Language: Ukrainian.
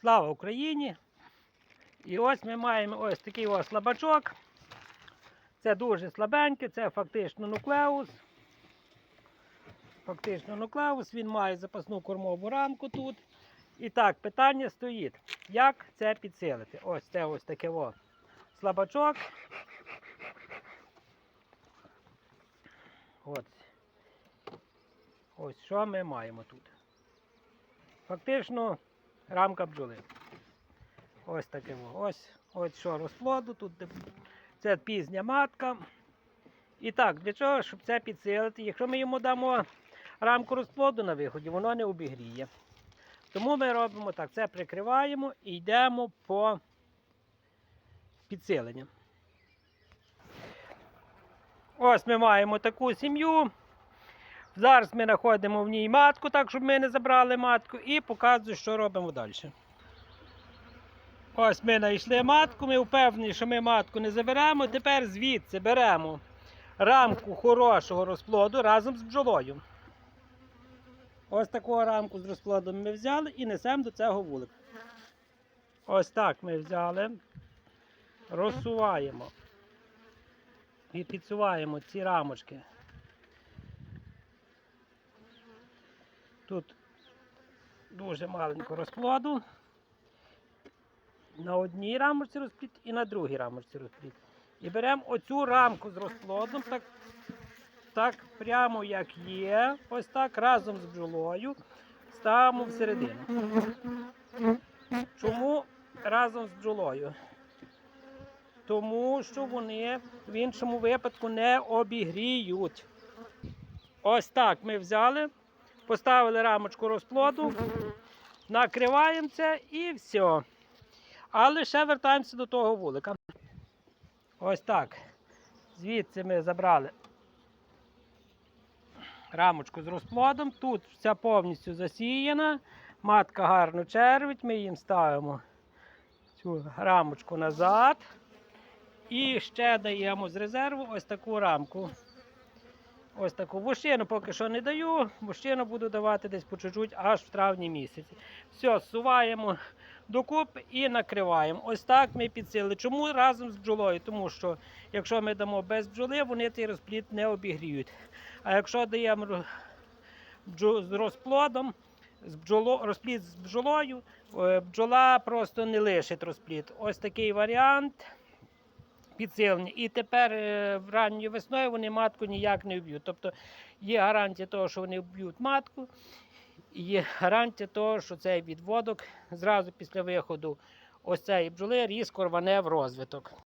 Слава Україні! І ось ми маємо ось такий ось слабачок. Це дуже слабенький, це фактично нуклеус. Фактично нуклеус, він має запасну кормову рамку тут. І так, питання стоїть, як це підсилити? Ось це ось таке о слабачок. От. Ось що ми маємо тут. Фактично рамка бджоли. Ось таке. Ось, ось що розплоду. Тут це пізня матка. І так, для чого, щоб це підсилити? Якщо ми йому дамо рамку розплоду на виході, воно не обігріє. Тому ми робимо так, це прикриваємо і йдемо по підсиленню. Ось ми маємо таку сім'ю. Зараз ми знаходимо в ній матку, так щоб ми не забрали матку, і показую, що робимо далі. Ось ми знайшли матку, ми впевнені, що ми матку не заберемо. Тепер звідси беремо рамку хорошого розплоду разом з бджолою. Ось таку рамку з розплодом ми взяли і несемо до цього вулика. Ось так ми взяли, розсуваємо і підсуваємо ці рамочки. Тут дуже маленько розплоду. На одній рамочці розплід і на другій рамочці розплід. І беремо оцю рамку з розплодом, так, так прямо як є, ось так разом з бджолою ставимо всередину. Чому разом з бджолою? Тому що вони в іншому випадку не обігріють. Ось так ми взяли, поставили рамочку розплоду, накриваємо це і все. Але ще вертаємося до того вулика. Ось так. Звідси ми забрали рамочку з розплодом. Тут вся повністю засіяна. Матка гарно червить. Ми їм ставимо цю рамочку назад. І ще даємо з резерву ось таку рамку. Ось таку вощину поки що не даю. Вощину буду давати десь по чуть-чуть аж в травні місяці. Все, зсуваємо докупи і накриваємо. Ось так ми підсили. Чому разом з бджолою? Тому що якщо ми дамо без бджоли, вони цей розплід не обігріють. А якщо даємо з розплодом, з бджоло, розплід з бджолою, е, бджола просто не лишить розплід. Ось такий варіант підсилення. І тепер е, ранньою весною вони матку ніяк не вб'ють. Тобто є гарантія того, що вони вб'ють матку, і є гарантія того, що цей відводок зразу після виходу ось цієї бджоли різко рване в розвиток.